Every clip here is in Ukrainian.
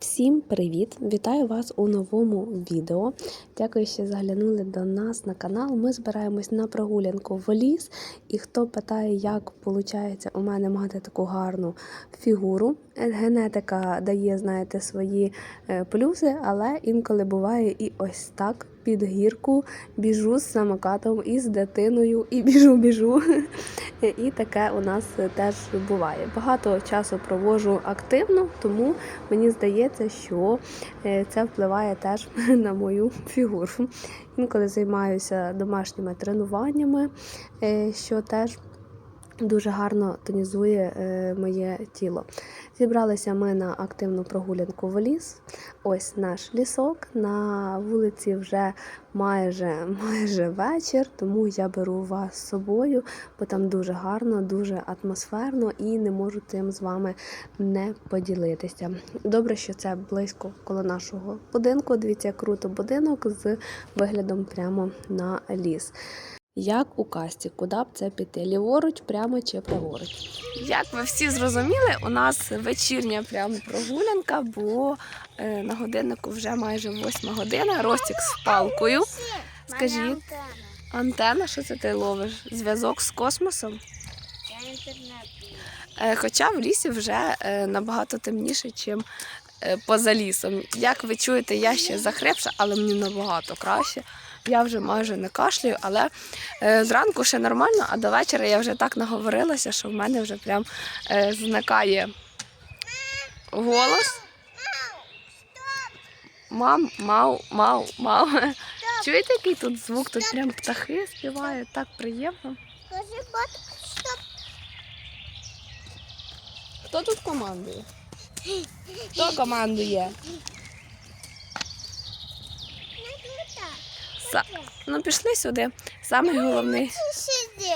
Всім привіт! Вітаю вас у новому відео. Дякую, що заглянули до нас на канал. Ми збираємось на прогулянку в ліс. І хто питає, як виходить у мене мати таку гарну фігуру. Генетика дає, знаєте, свої е, плюси, але інколи буває і ось так. Під гірку біжу з самокатом і з дитиною, і біжу, біжу. І таке у нас теж буває. Багато часу проводжу активно, тому мені здається, що е, це впливає теж на мою фігуру. Інколи займаюся домашніми тренуваннями, е, що теж дуже гарно тонізує е, моє тіло. Зібралися ми на активну прогулянку в ліс. Ось наш лісок. На вулиці вже майже, майже вечір, тому я беру вас з собою, бо там дуже гарно, дуже атмосферно і не можу цим з вами не поділитися. Добре, що це близько коло нашого будинку. Дивіться, круто будинок з виглядом прямо на ліс. Як у касті, куди б це піти? Ліворуч, прямо чи праворуч? Як ви всі зрозуміли, у нас вечірня прямо прогулянка, бо е, на годиннику вже майже восьма година. Ростік з палкою. Скажіть, антенна, що це ти ловиш? Зв'язок з космосом? Я. Е, Хоча в лісі вже е, набагато темніше, ніж поза лісом. Як ви чуєте, я ще захрипша, але мені набагато краще. Я вже майже не кашлюю, але е, зранку ще нормально, а до вечора я вже так наговорилася, що в мене вже прям е, зникає голос. Мам, мау, мау, мау. Чуєте, який тут звук? Тут прям птахи співають, так приємно. Хто тут командує? Хто командує? Са- Ну, пішли сюди. Самий головний.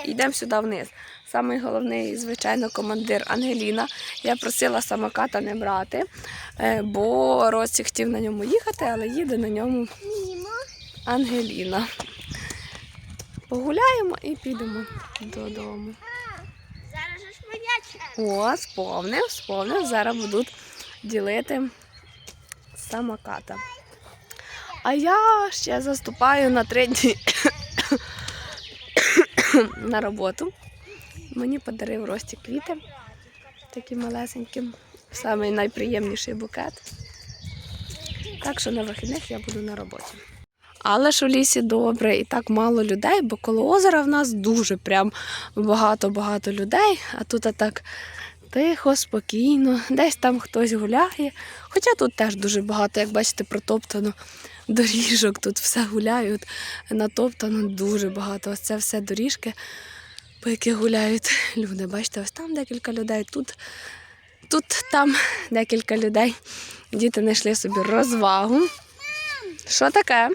Йдемо сюди вниз. Самий головний, звичайно, командир Ангеліна. Я просила самоката не брати, е, бо Росі хотів на ньому їхати, але їде на ньому Ангеліна. Погуляємо і підемо додому. О, сповнив, сповнив. Зараз будуть ділити самоката. А я ще заступаю на три дні на роботу. Мені подарив Рості квіти, такі малесенькі, самий найприємніший букет. Так що на вихідних я буду на роботі. Але ж у лісі добре і так мало людей, бо коло озера в нас дуже прям багато-багато людей, а тут так тихо, спокійно, десь там хтось гуляє. Хоча тут теж дуже багато, як бачите, протоптано доріжок, тут все гуляють, натоптано дуже багато. Ось це все доріжки, по яких гуляють люди. Бачите, ось там декілька людей, тут, тут там декілька людей. Діти знайшли собі розвагу. Що таке?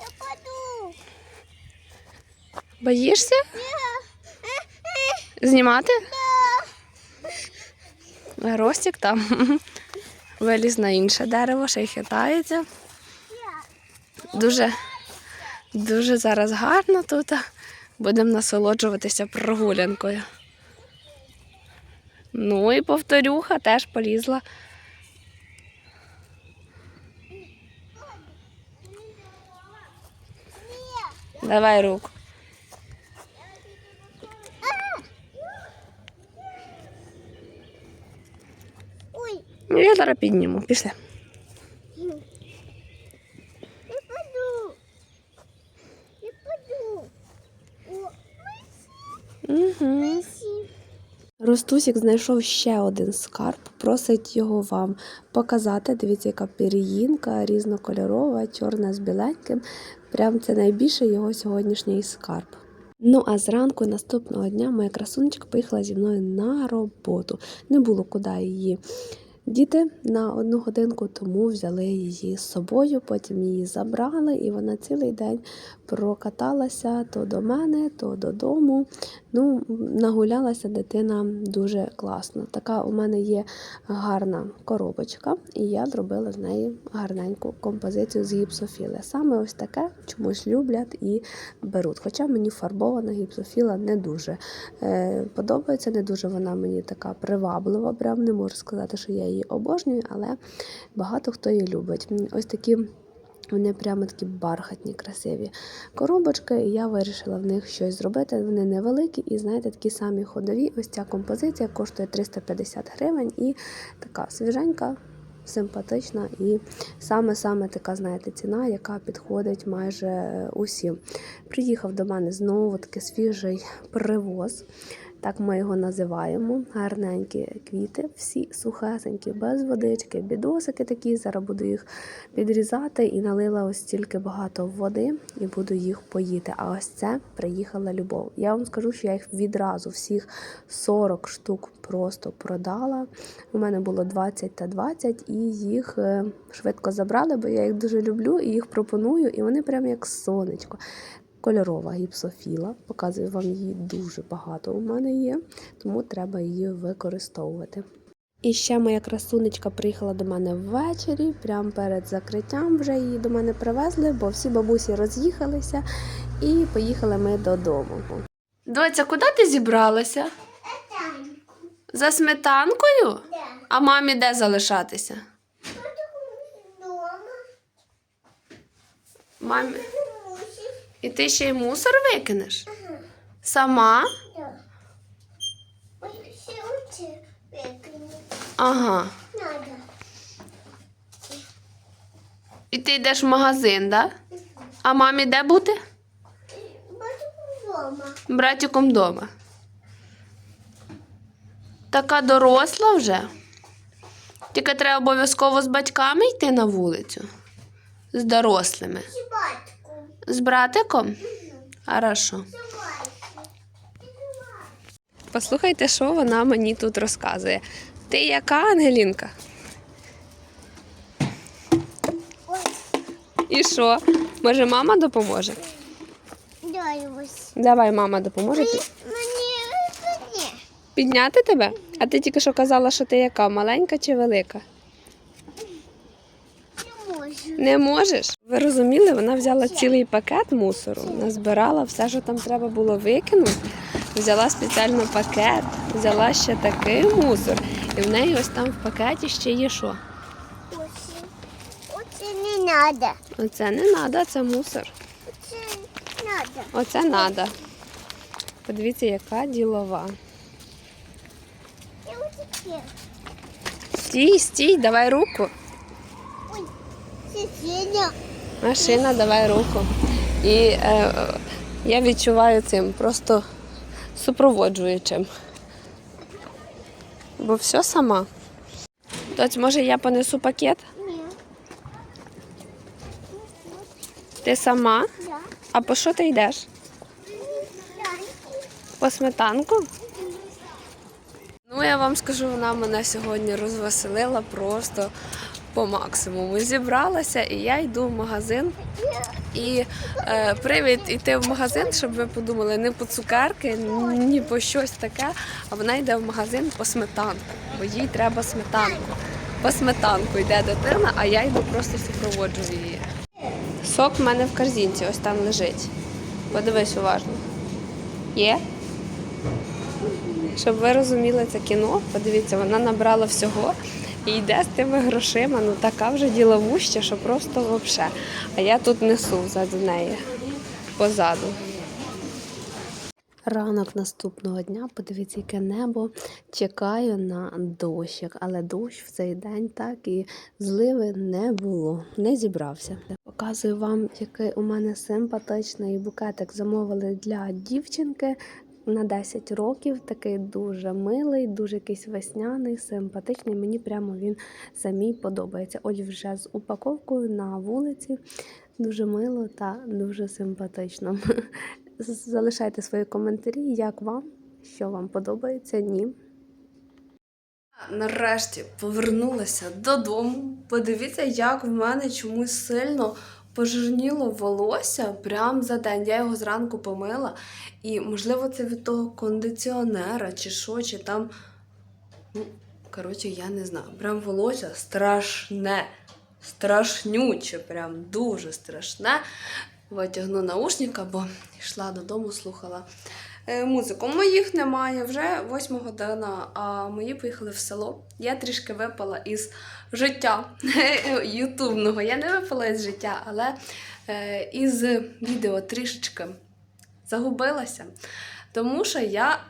Я паду. Боїшся? Знімати? А Ростик там виліз на інше дерево, ще й хитається. Дуже, дуже зараз гарно тут. Будемо насолоджуватися прогулянкою. Ну і повторюха теж полізла. Давай руку. Ой, Ну, Я зараз підніму. Пішли. Угу. Ростусік знайшов ще один скарб, просить його вам показати. Дивіться, яка пір'їнка різнокольорова, чорна з біленьким. Прям це найбільший його сьогоднішній скарб. Ну а зранку наступного дня моя красунечка поїхала зі мною на роботу. Не було куди її діти на одну годинку, тому взяли її з собою. Потім її забрали, і вона цілий день прокаталася то до мене, то додому. Ну, нагулялася дитина дуже класно. Така у мене є гарна коробочка, і я зробила з неї гарненьку композицію з гіпсофіли. Саме ось таке чомусь люблять і беруть. Хоча мені фарбована гіпсофіла не дуже е, подобається, не дуже вона мені така приваблива. Прям не можу сказати, що я її її обожнюю, але багато хто її любить. Ось такі. Вони прямо такі бархатні, красиві коробочки, і я вирішила в них щось зробити. Вони невеликі і, знаєте, такі самі ходові. Ось ця композиція коштує 350 гривень і така свіженька, симпатична і саме-саме така, знаєте, ціна, яка підходить майже усім. Приїхав до мене знову таки свіжий привоз. Так ми його називаємо. Гарненькі квіти, всі сухесенькі, без водички, бідосики такі. Зараз буду їх підрізати і налила ось стільки багато води і буду їх поїти. А ось це приїхала любов. Я вам скажу, що я їх відразу всіх 40 штук просто продала. У мене було 20 та 20, і їх е, швидко забрали, бо я їх дуже люблю і їх пропоную, і вони прямо як сонечко. Кольорова гіпсофіла, показую вам її дуже багато у мене є, тому треба її використовувати. І ще моя красунечка приїхала до мене ввечері, прямо перед закриттям вже її до мене привезли, бо всі бабусі роз'їхалися і поїхали ми додому. Доця, куди ти зібралася? За сметанкою? Да. А мамі де залишатися? Дома. Мамі. І ти ще й мусор викинеш? Сама? Да. Ой, все учи. Викинь. Ага. Надо. І ти йдеш в магазин, да? А мамі де бути? Буду дома. Братиком вдома. Така доросла вже. Тільки треба обов'язково з батьками йти на вулицю. З дорослими. З братиком? Хорошо. Послухайте, що вона мені тут розказує. Ти яка Ангелінка? І що? Може, мама допоможе? Давай, мама допоможе тобі Мені підняти тебе? А ти тільки що казала, що ти яка? Маленька чи велика? Не можеш? Ви розуміли, вона взяла цілий пакет мусору, назбирала все, що там треба було викинути. Взяла спеціально пакет, взяла ще такий мусор. І в неї ось там в пакеті ще є що? Оце. Не надо. Оце не треба, це мусор. Оце надо. Оце треба. Подивіться, яка ділова. Стій, стій, давай руку. Машина, давай руку. І е, я відчуваю цим просто супроводжуючим. Бо все сама. Доць, може я понесу пакет? Ні. Ти сама? Да. А по що ти йдеш? По сметанку? Ну, я вам скажу, вона мене сьогодні розвеселила просто по максимуму. Зібралася і я йду в магазин. І е, привід йти в магазин, щоб ви подумали, не по цукерки, ні по щось таке, а вона йде в магазин по сметанку, бо їй треба сметанку. По сметанку йде дитина, а я йду просто супроводжую її. Сок в мене в корзинці, ось там лежить. Подивись уважно. Є? Щоб ви розуміли це кіно, подивіться, вона набрала всього і йде з тими грошима. Ну така вже діловуща, що просто взагалі. А я тут несу ззаду неї, позаду. Ранок наступного дня, подивіться, яке небо. Чекаю на дощик, але дощ в цей день так і зливи не було, не зібрався. Показую вам, який у мене симпатичний букетик замовили для дівчинки на 10 років. Такий дуже милий, дуже якийсь весняний, симпатичний. Мені прямо він самій подобається. Ось вже з упаковкою на вулиці. Дуже мило та дуже симпатично. Залишайте свої коментарі, як вам, що вам подобається, ні. Нарешті повернулася додому. Подивіться, як в мене чомусь сильно пожирніло волосся прямо за день. Я його зранку помила. І, можливо, це від того кондиціонера, чи що, чи там. Ну, коротше, я не знаю. Прям волосся страшне, страшнюче, прям дуже страшне. Витягну наушника, бо йшла додому, слухала музику. Моїх немає вже 8 година, а мої поїхали в село. Я трішки випала із життя ютубного. Я не випала із життя, але е, із відео трішечки загубилася. Тому що я.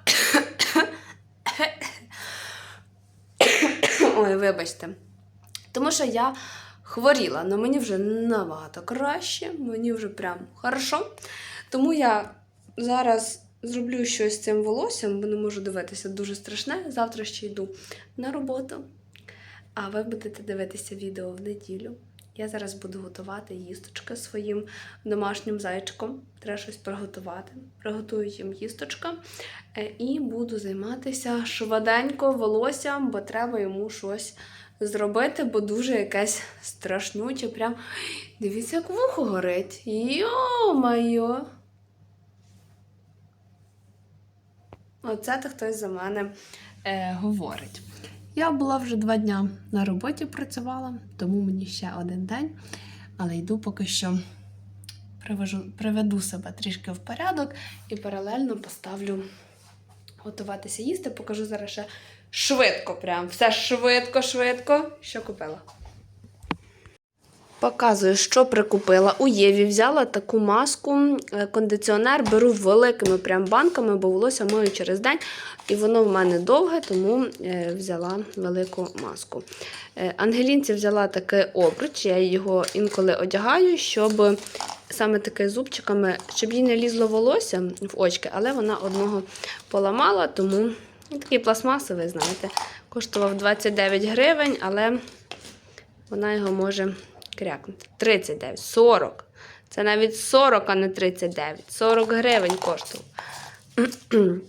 Ой, вибачте. Тому що я хворіла, але мені вже набагато краще, мені вже прям хорошо. Тому я зараз зроблю щось з цим волоссям, бо не можу дивитися дуже страшне. Завтра ще йду на роботу. А ви будете дивитися відео в неділю. Я зараз буду готувати їсточки своїм домашнім зайчиком. Треба щось приготувати. Приготую їм їсточка. Е, І буду займатися швиденько волоссям, бо треба йому щось зробити, бо дуже якесь страшнюче. Прям дивіться, як вухо горить. Йо-майо! Оце то хтось за мене е, говорить. Я була вже два дня на роботі працювала, тому мені ще один день, але йду поки що привожу, приведу себе трішки в порядок і паралельно поставлю готуватися їсти. Покажу зараз ще швидко, прям все швидко, швидко. Що купила? Показую, що прикупила. У Єві взяла таку маску, е, кондиціонер беру великими прям банками, бо волосся мою через день, і воно в мене довге, тому е, взяла велику маску. Е, Ангелінці взяла такий обруч, я його інколи одягаю, щоб саме таки зубчиками, щоб їй не лізло волосся в очки, але вона одного поламала, тому такий пластмасовий, знаєте, коштував 29 гривень, але вона його може крякнути. 39, 40. Це навіть 40, а не 39. 40 гривень коштував.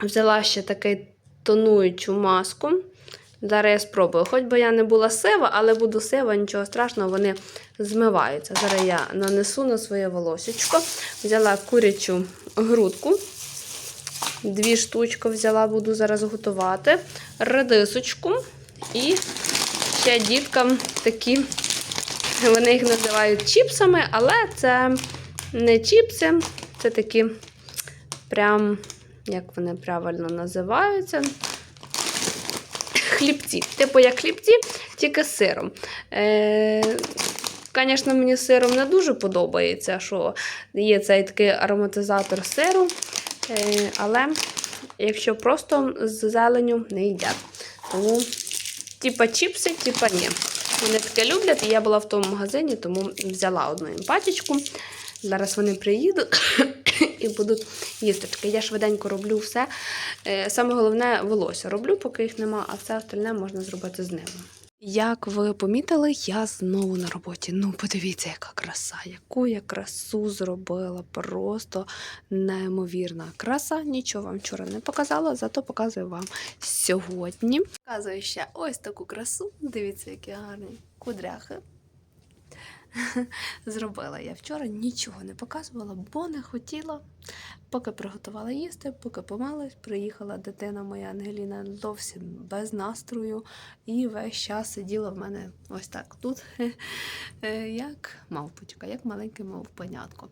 Взяла ще таку тонуючу маску. Зараз я спробую. Хоч би я не була сива, але буду сива, нічого страшного, вони змиваються. Зараз я нанесу на своє волосечко. Взяла курячу грудку. Дві штучки взяла, буду зараз готувати. Редисочку. І ще діткам такі, вони їх називають чіпсами, але це не чіпси, це такі прям, як вони правильно називаються, хлібці. Типу як хлібці, тільки з сиром. Е, Звісно, мені сиром не дуже подобається, що є цей такий ароматизатор сиру. Е, але якщо просто з зеленю не їдять. Тому, типа чіпси, типа ні. Вони таке люблять, і я була в тому магазині, тому взяла одну їм пачечку. Зараз вони приїдуть і будуть їсточки. Я швиденько роблю все. Е, Саме головне волосся роблю, поки їх нема, а все остальне можна зробити з ними. Як ви помітили, я знову на роботі. Ну, подивіться, яка краса, яку я красу зробила. Просто неймовірна краса. Нічого вам вчора не показала, зато показую вам сьогодні. Показую ще ось таку красу. Дивіться, які гарні кудряхи. Зробила я вчора, нічого не показувала, бо не хотіла. Поки приготувала їсти, поки помилась, приїхала дитина моя Ангеліна зовсім без настрою, і весь час сиділа в мене ось так тут, е, як мавпочка, як маленьке мавпонятко.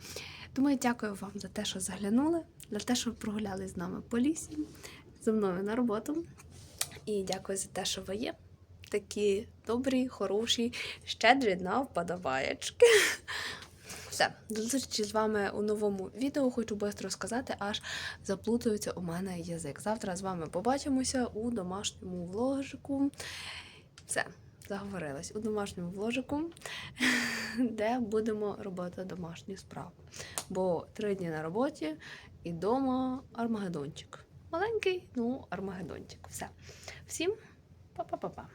Тому я дякую вам за те, що заглянули, за те, що прогуляли з нами по лісі, зі мною на роботу. І дякую за те, що ви є. Такі добрі, хороші, щедрі на вподобаєчки. Все, до зустрічі з вами у новому відео. Хочу швидко сказати, аж заплутується у мене язик. Завтра з вами побачимося у домашньому вложику. Все, заговорилась у домашньому вложику, де будемо робити домашні справи. Бо три дні на роботі і вдома армагедончик. Маленький, ну, армагедончик. Все. Всім па-па-па-па.